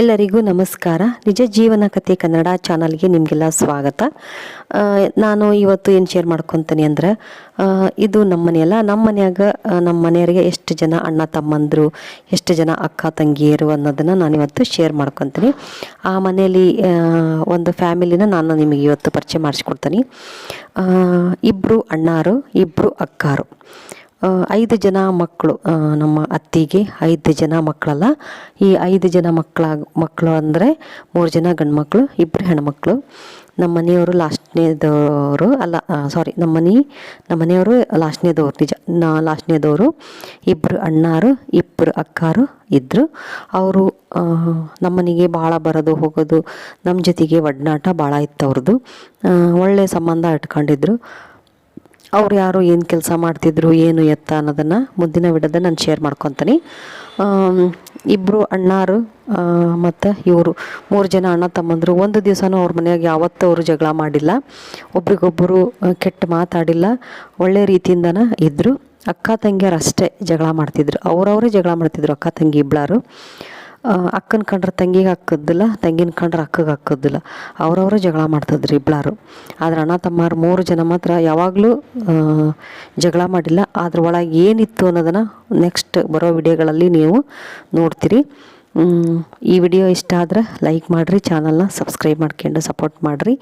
ಎಲ್ಲರಿಗೂ ನಮಸ್ಕಾರ. ನಿಜ ಜೀವನ ಕಥೆ ಕನ್ನಡ ಚಾನಲ್ಗೆ ನಿಮಗೆಲ್ಲ ಸ್ವಾಗತ. ನಾನು ಇವತ್ತು ಏನು ಶೇರ್ ಮಾಡ್ಕೊತೀನಿ ಅಂದ್ರೆ ಇದು ನಮ್ಮ ಮನೆಯಲ್ಲ ನಮ್ಮ ಮನ್ಯಾಗ ನಮ್ಮ ಮನೆಯವರಿಗೆ ಎಷ್ಟು ಜನ ಅಣ್ಣ ತಮ್ಮಂದರು, ಎಷ್ಟು ಜನ ಅಕ್ಕ ತಂಗಿಯರು ಅನ್ನೋದನ್ನು ನಾನು ಇವತ್ತು ಶೇರ್ ಮಾಡ್ಕೊತೀನಿ. ಆ ಮನೆಯಲ್ಲಿ ಒಂದು ಫ್ಯಾಮಿಲಿನ ನಾನು ನಿಮಗೆ ಇವತ್ತು ಪರಿಚಯ ಮಾಡಿಸ್ಕೊಡ್ತೀನಿ. ಇಬ್ಬರು ಅಣ್ಣಾರು ಇಬ್ಬರು ಅಕ್ಕಾರು. ಐದು ಜನ ಮಕ್ಕಳು ನಮ್ಮ ಅತ್ತಿಗೆ ಐದು ಜನ ಮಕ್ಕಳಲ್ಲ. ಈ ಐದು ಜನ ಮಕ್ಕಳ, ಮಕ್ಕಳು ಅಂದರೆ ಮೂರು ಜನ ಗಂಡು ಮಕ್ಕಳು ಇಬ್ಬರು ಹೆಣ್ಮಕ್ಳು. ನಮ್ಮ ಮನೆಯವರು ಲಾಸ್ಟ್ನೇದವರು ಅಲ್ಲ ಸಾರಿ ನಮ್ಮ ಮನೆ, ನಮ್ಮ ಮನೆಯವರು ಲಾಸ್ಟ್ನೇದವ್ರು, ನಿಜ, ನಾ, ಲಾಸ್ಟ್ನೇದವರು. ಇಬ್ಬರು ಅಣ್ಣಾರು ಇಬ್ಬರು ಅಕ್ಕಾರು ಇದ್ದರು ಅವರು ನಮ್ಮನಿಗೆ ಭಾಳ ಬರೋದು ಹೋಗೋದು ನಮ್ಮ ಜೊತೆಗೆ ಒಡನಾಟ ಭಾಳ ಇತ್ತು ಅವ್ರದ್ದು ಒಳ್ಳೆಯ ಸಂಬಂಧ ಇಟ್ಕೊಂಡಿದ್ರು. ಅವ್ರು ಯಾರು ಏನು ಕೆಲಸ ಮಾಡ್ತಿದ್ರು, ಏನು ಎತ್ತ ಅನ್ನೋದನ್ನು ಮುಂದಿನ ವಿಡದ ನಾನು ಶೇರ್ ಮಾಡ್ಕೊತೀನಿ. ಇಬ್ಬರು ಅಣ್ಣಾರು ಮತ್ತು ಇವರು. ಮೂರು ಜನ ಅಣ್ಣ ತಮ್ಮಂದರು. ಒಂದು ದಿವಸನೂ ಅವ್ರ ಮನೆಯಾಗ ಯಾವತ್ತೂ ಅವರು ಜಗಳ ಮಾಡಿಲ್ಲ. ಒಬ್ರಿಗೊಬ್ಬರು ಕೆಟ್ಟ ಮಾತಾಡಿಲ್ಲ. ಒಳ್ಳೆ ರೀತಿಯಿಂದನೇ ಇದ್ದರು ಅಕ್ಕ ತಂಗಿಯರು ಅಷ್ಟೇ ಜಗಳ ಮಾಡ್ತಿದ್ರು. ಅವರವರೇ ಜಗಳ ಮಾಡ್ತಿದ್ರು ಅಕ್ಕ ತಂಗಿ ಇಬ್ಬಳಾರು ಅಕ್ಕನ ಕಂಡ್ರೆ ತಂಗಿಗೆ ಹಾಕೋದಿಲ್ಲ, ತಂಗಿನ ಕಂಡ್ರೆ ಅಕ್ಕಗೆ ಹಾಕೋದಿಲ್ಲ. ಅವರವರ ಜಗಳ ಮಾಡ್ತದ್ರಿ ಇಬ್ಬಳಾರು ಆದ್ರೆ ಅಣ್ಣ ತಮ್ಮಾರು ಮೂರು ಜನ ಮಾತ್ರ ಯಾವಾಗಲೂ ಜಗಳ ಮಾಡಿಲ್ಲ. ಅದ್ರ ಒಳಗೆ ಏನಿತ್ತು ಅನ್ನೋದನ್ನು ನೆಕ್ಸ್ಟ್ ಬರೋ ವಿಡಿಯೋಗಳಲ್ಲಿ ನೀವು ನೋಡ್ತೀರಿ. ಈ ವಿಡಿಯೋ ಇಷ್ಟ ಆದ್ರೆ ಲೈಕ್ ಮಾಡಿರಿ ಚಾನಲ್ನ ಸಬ್ಸ್ಕ್ರೈಬ್ ಮಾಡ್ಕೊಂಡು ಸಪೋರ್ಟ್ ಮಾಡಿರಿ.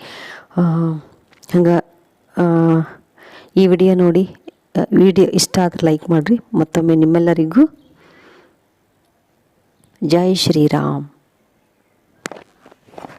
ಹಂಗೆ ಈ ವಿಡಿಯೋ ನೋಡಿ ವಿಡಿಯೋ ಇಷ್ಟ ಆದ್ರೆ ಲೈಕ್ ಮಾಡಿರಿ. ಮತ್ತೊಮ್ಮೆ ನಿಮ್ಮೆಲ್ಲರಿಗೂ जय श्रीराम।